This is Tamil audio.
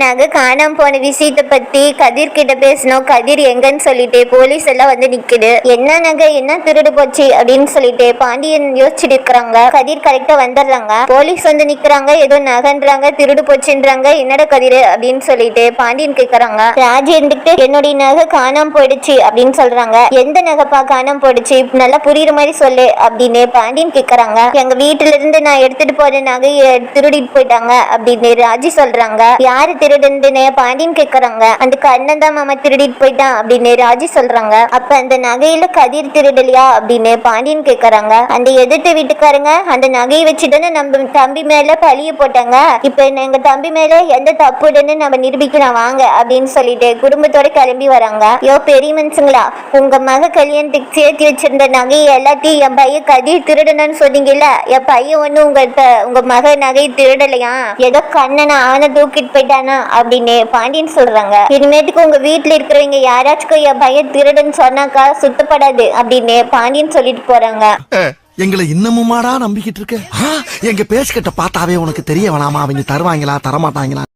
நகை காணாம போன விஷயத்த பத்தி கதிர் கிட்ட பேசணும். கதிர் எங்கன்னு சொல்லிட்டு போலீஸ் எல்லாம் வந்து நிக்குது. என்ன நகை என்ன திருடு போச்சு அப்படின்னு சொல்லிட்டு பாண்டியன் யோசிச்சுட்டு இருக்கிறாங்க. கதிர் கரெக்டா வந்துடுறாங்க. போலீஸ் வந்து நிக்கிறாங்க ஏதோ நகைன்றாங்க திருடு போச்சுன்றாங்க. என்னடா கதிர் அப்படின்னு சொல்லிட்டு பாண்டியன் கேக்குறாங்க. ராஜி இருந்துட்டு என்னுடைய நகை காணாம போயிடுச்சு அப்படின்னு சொல்றாங்க. எந்த நகைப்பா காணாம போயிடுச்சு? நல்லா புரியுற மாதிரி சொல்லு அப்படின்னு பாண்டியன் கேக்குறாங்க. எங்க வீட்டுல இருந்து நான் எடுத்துட்டு போற நகையை திருடிட்டு போயிட்டாங்க அப்படின்னு ராஜி சொல்றாங்க. யாரு திருடுன்னு பாண்டியன் கேக்குறாங்க. அந்த கண்ணன் தான் மாமா திருடிட்டு போயிட்டான் அப்படின்னு ராஜி சொல்றாங்க. அப்ப அந்த நகையில கதிர் திருடலையா அப்படின்னு பாண்டியன் கேக்குறாங்க. அந்த எதிர்த்து வீட்டுக்காரங்க அந்த நகையை வச்சுதானே நம்ம தம்பி மேல பழிய போட்டாங்க. இப்ப எங்க தம்பி மேல எந்த தப்புடன்னு நம்ம நிரூபிக்கலாம் வாங்க அப்படின்னு சொல்லிட்டு குடும்பத்தோட கிளம்பி வராங்க. யோ பெரிய மனுஷங்களா உங்க மக கல்யாணத்துக்கு சேர்த்து வச்சிருந்த நகையை எல்லாத்தையும் என் பையன் கதிர் திருடணும்னு சொன்னீங்கல்ல? என் பையன் ஒண்ணு உங்க உங்க மக நகை திருடலையா? ஏதோ கண்ணனை அவனை தூக்கிட்டு போயிட்டானா? அப்படின்னு பாண்டியன் சொல்றாங்க. இனிமேட்டுக்கு உங்க வீட்டுல இருக்கிறவங்க யாராச்சும் என் பையன் திருடுன்னு சொன்னாக்கா சுத்தப்படாது அப்படின்னு பாண்டியன் சொல்லிட்டு போறாங்க. எங்களை இன்னமுமாடா நம்பிக்கிட்டு இருக்க? எங்க பேசிக்கிட்ட பார்த்தாவே உனக்கு தெரிய வேணாமா? அவங்க தருவாங்களா தரமாட்டாங்களா?